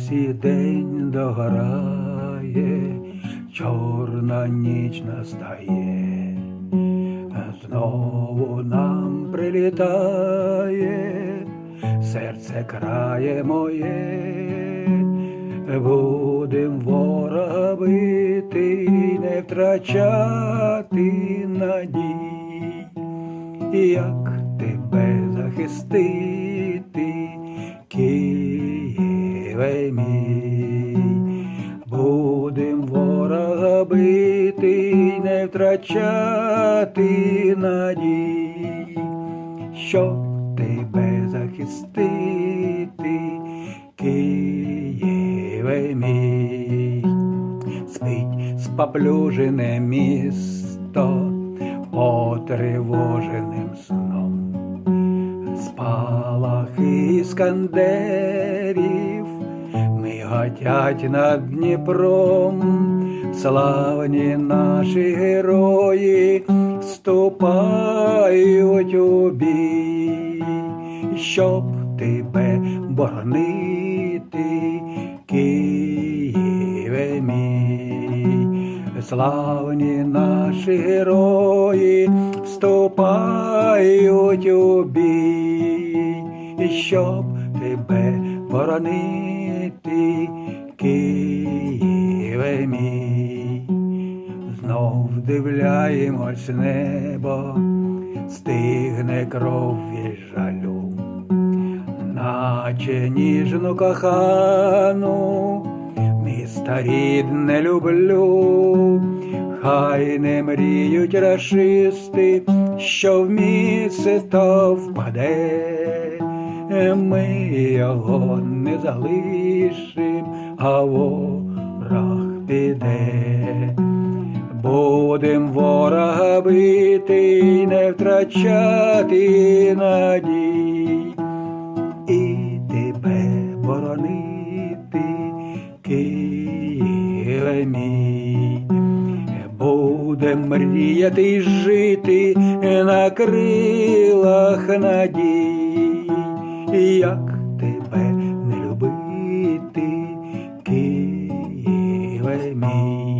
лісі день догорає, чорна ніч настає, знову нам прилітає, серце крає моє, будем ворога бити, не втрачати надій. Як тебе захистити, Мій, будем ворога бити, не втрачати надій, щоб тебе захистити, Києве мій, спить споплюжене місто потривоженим сном, спалахи іскандерів миготять над Дніпром, славні наші герої вступають у бій, щоб тебе боронити, Києве мій. Славні наші герої вступають у бій, щоб тебе боронити, Києве мій. Знов дивляємось небо, стигне кров від жалю, наче ніжну кохану міста рідне люблю, хай не мріють рашисти, що в місце то впаде, ми його не залишим, а ворог піде. Будем ворога бити, не втрачати надій і тебе боронити, Києве мій. Будем мріяти жити на крилах надій, як тебе не любити, Києве мій.